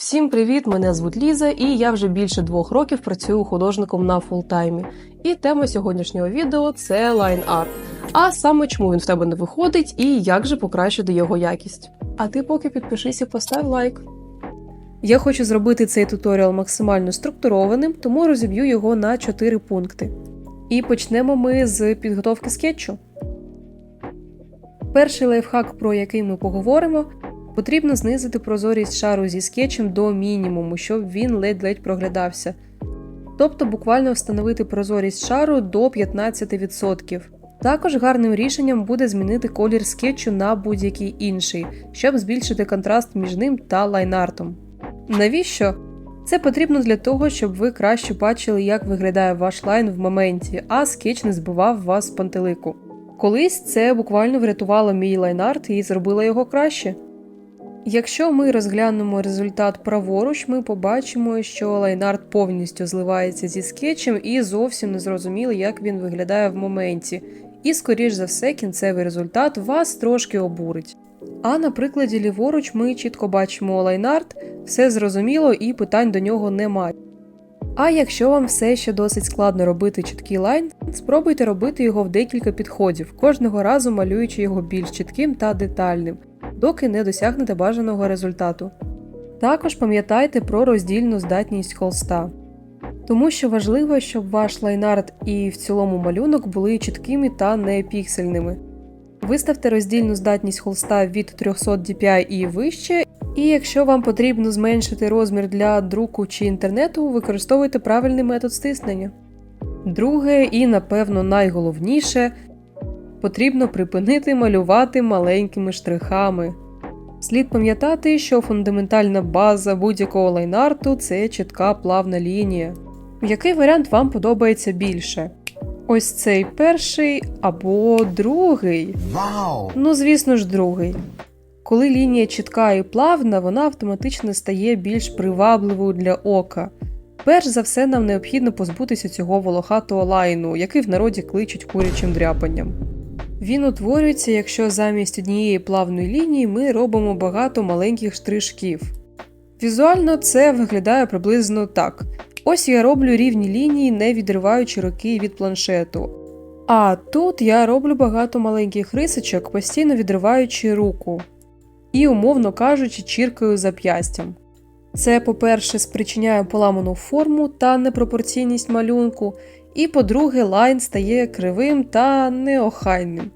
Всім привіт! Мене звуть Ліза, і я вже більше двох років працюю художником на фултаймі. І тема сьогоднішнього відео це лайн-арт. А саме чому він в тебе не виходить і як же покращити його якість. А ти поки підпишись і постав лайк. Я хочу зробити цей туторіал максимально структурованим, тому розіб'ю його на 4 пункти. І почнемо ми з підготовки скетчу. Перший лайфхак, про який ми поговоримо, Потрібно знизити прозорість шару зі скетчем до мінімуму, щоб він ледь-ледь проглядався. Тобто буквально встановити прозорість шару до 15%. Також гарним рішенням буде змінити колір скетчу на будь-який інший, щоб збільшити контраст між ним та лайнартом. Навіщо? Це потрібно для того, щоб ви краще бачили, як виглядає ваш лайн в моменті, а скетч не збивав вас з пантелику. Колись це буквально врятувало мій лайнарт і зробило його краще. Якщо ми розглянемо результат праворуч, ми побачимо, що лайнарт повністю зливається зі скетчем і зовсім не зрозуміло, як він виглядає в моменті. І, скоріш за все, кінцевий результат вас трошки обурить. А на прикладі ліворуч ми чітко бачимо лайнарт, все зрозуміло і питань до нього немає. А якщо вам все ще досить складно робити чіткий лайн, спробуйте робити його в декілька підходів, кожного разу малюючи його більш чітким та детальним доки не досягнете бажаного результату. Також пам'ятайте про роздільну здатність холста, тому що важливо, щоб ваш лайнарт і в цілому малюнок були чіткими та не піксельними. Виставте роздільну здатність холста від 300 dpi і вище, і якщо вам потрібно зменшити розмір для друку чи інтернету, використовуйте правильний метод стиснення. Друге і, напевно, найголовніше потрібно припинити малювати маленькими штрихами. Слід пам'ятати, що фундаментальна база будь-якого лайнарту це чітка плавна лінія. Який варіант вам подобається більше? Ось цей перший або другий? Вау! Ну, звісно ж, другий. Коли лінія чітка і плавна, вона автоматично стає більш привабливою для ока. Перш за все, нам необхідно позбутися цього волохатого лайну, який в народі кличуть курячим дряпанням. Він утворюється, якщо замість однієї плавної лінії ми робимо багато маленьких штришків. Візуально це виглядає приблизно так. Ось я роблю рівні лінії, не відриваючи руки від планшету. А тут я роблю багато маленьких рисочок, постійно відриваючи руку. І, умовно кажучи, чіркаю зап'ястям. Це, по-перше, спричиняє поламану форму та непропорційність малюнку, і, по-друге, лайн стає кривим та неохайним.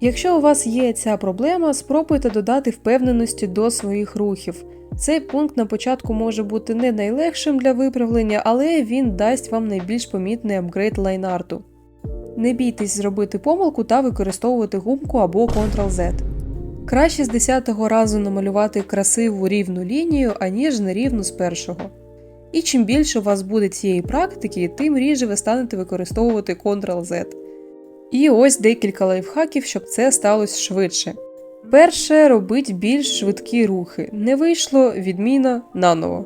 Якщо у вас є ця проблема, спробуйте додати впевненості до своїх рухів. Цей пункт на початку може бути не найлегшим для виправлення, але він дасть вам найбільш помітний апгрейд лайнарту. Не бійтесь зробити помилку та використовувати гумку або Ctrl-Z. Краще з 10-го разу намалювати красиву рівну лінію, аніж нерівну з першого. І чим більше у вас буде цієї практики, тим ріже ви станете використовувати Ctrl-Z. І ось декілька лайфхаків, щоб це сталося швидше. Перше, робіть більш швидкі рухи. Не вийшло, відміна наново.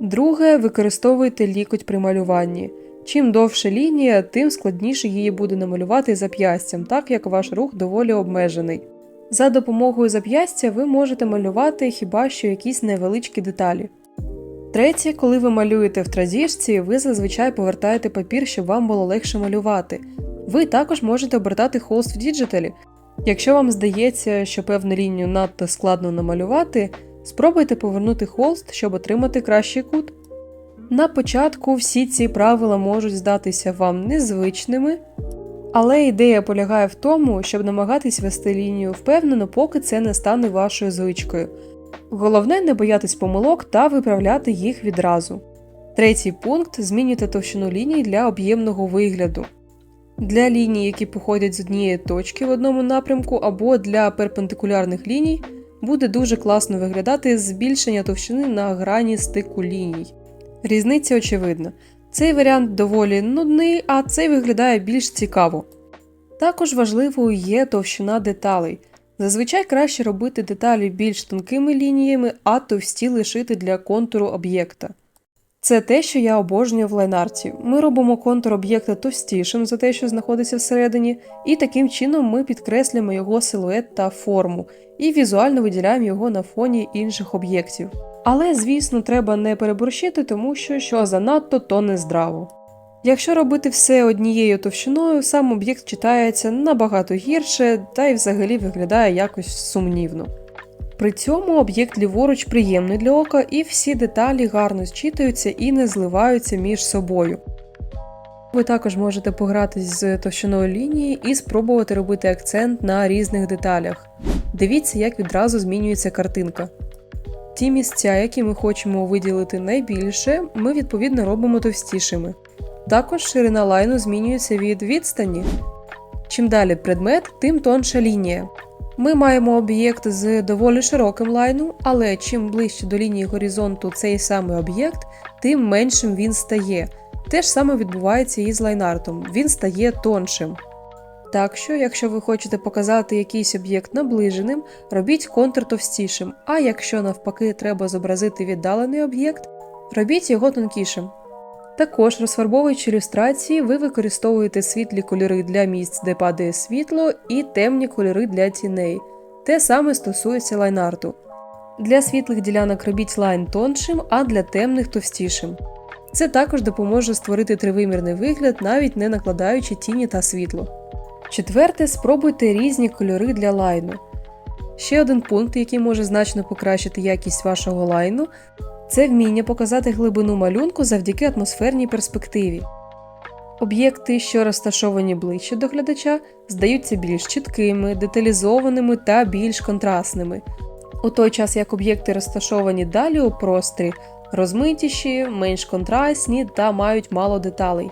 Друге, використовуйте лікоть при малюванні. Чим довше лінія, тим складніше її буде намалювати зап'ястям, так як ваш рух доволі обмежений. За допомогою зап'ястя ви можете малювати хіба що якісь невеличкі деталі. Третє, коли ви малюєте в тразіжці, ви зазвичай повертаєте папір, щоб вам було легше малювати. Ви також можете обертати холст в діджиталі. Якщо вам здається, що певну лінію надто складно намалювати, спробуйте повернути холст, щоб отримати кращий кут. На початку всі ці правила можуть здатися вам незвичними, але ідея полягає в тому, щоб намагатись вести лінію впевнено, поки це не стане вашою звичкою. Головне не боятись помилок та виправляти їх відразу. Третій пункт змінюйте товщину ліній для об'ємного вигляду. Для ліній, які походять з однієї точки в одному напрямку, або для перпендикулярних ліній, буде дуже класно виглядати збільшення товщини на грані стику ліній. Різниця очевидна. Цей варіант доволі нудний, а цей виглядає більш цікаво. Також важливою є товщина деталей. Зазвичай краще робити деталі більш тонкими лініями, а товсті лишити для контуру об'єкта. Це те, що я обожнюю в лайнарті. Ми робимо контур об'єкта товстішим за те, що знаходиться всередині, і таким чином ми підкреслюємо його силует та форму, і візуально виділяємо його на фоні інших об'єктів. Але, звісно, треба не переборщити, тому що що занадто, то не здраво. Якщо робити все однією товщиною, сам об'єкт читається набагато гірше та й взагалі виглядає якось сумнівно. При цьому об'єкт ліворуч приємний для ока, і всі деталі гарно зчитуються і не зливаються між собою. Ви також можете погратись з товщиною лінії і спробувати робити акцент на різних деталях. Дивіться, як відразу змінюється картинка. Ті місця, які ми хочемо виділити найбільше, ми відповідно робимо товстішими. Також ширина лайну змінюється від відстані. Чим далі предмет, тим тонша лінія. Ми маємо об'єкт з доволі широким лайном, але чим ближче до лінії горизонту цей самий об'єкт, тим меншим він стає. Те ж саме відбувається і з лайнартом, він стає тоншим. Так що, якщо ви хочете показати якийсь об'єкт наближеним, робіть контур товстішим, а якщо навпаки треба зобразити віддалений об'єкт, робіть його тонкішим. Також, розфарбовуючи ілюстрації, ви використовуєте світлі кольори для місць, де падає світло, і темні кольори для тіней. Те саме стосується лайнарту. Для світлих ділянок робіть лайн тоншим, а для темних товстішим. Це також допоможе створити тривимірний вигляд, навіть не накладаючи тіні та світло. Четверте, спробуйте різні кольори для лайну. Ще один пункт, який може значно покращити якість вашого лайну, це вміння показати глибину малюнку завдяки атмосферній перспективі. Об'єкти, що розташовані ближче до глядача, здаються більш чіткими, деталізованими та більш контрастними. У той час як об'єкти розташовані далі у просторі, розмитіші, менш контрастні та мають мало деталей.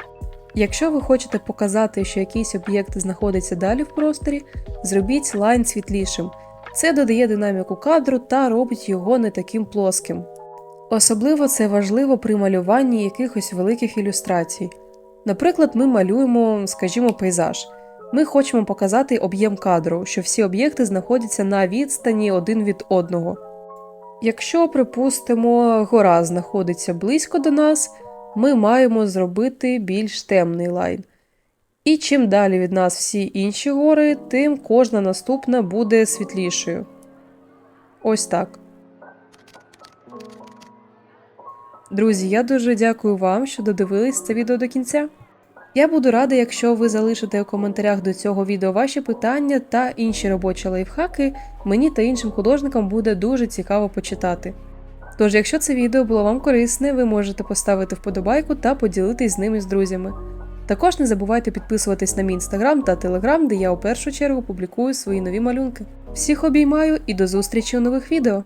Якщо ви хочете показати, що якийсь об'єкт знаходиться далі в просторі, зробіть лайн світлішим. Це додає динаміку кадру та робить його не таким плоским. Особливо це важливо при малюванні якихось великих ілюстрацій. Наприклад, ми малюємо, скажімо, пейзаж. Ми хочемо показати об'єм кадру, що всі об'єкти знаходяться на відстані один від одного. Якщо, припустимо, гора знаходиться близько до нас, ми маємо зробити більш темний лайн. І чим далі від нас всі інші гори, тим кожна наступна буде світлішою. Ось так. Друзі, я дуже дякую вам, що додивились це відео до кінця. Я буду рада, якщо ви залишите у коментарях до цього відео ваші питання та інші робочі лайфхаки, мені та іншим художникам буде дуже цікаво почитати. Тож, якщо це відео було вам корисне, ви можете поставити вподобайку та поділитись з ними з друзями. Також не забувайте підписуватись на мій інстаграм та телеграм, де я у першу чергу публікую свої нові малюнки. Всіх обіймаю і до зустрічі у нових відео!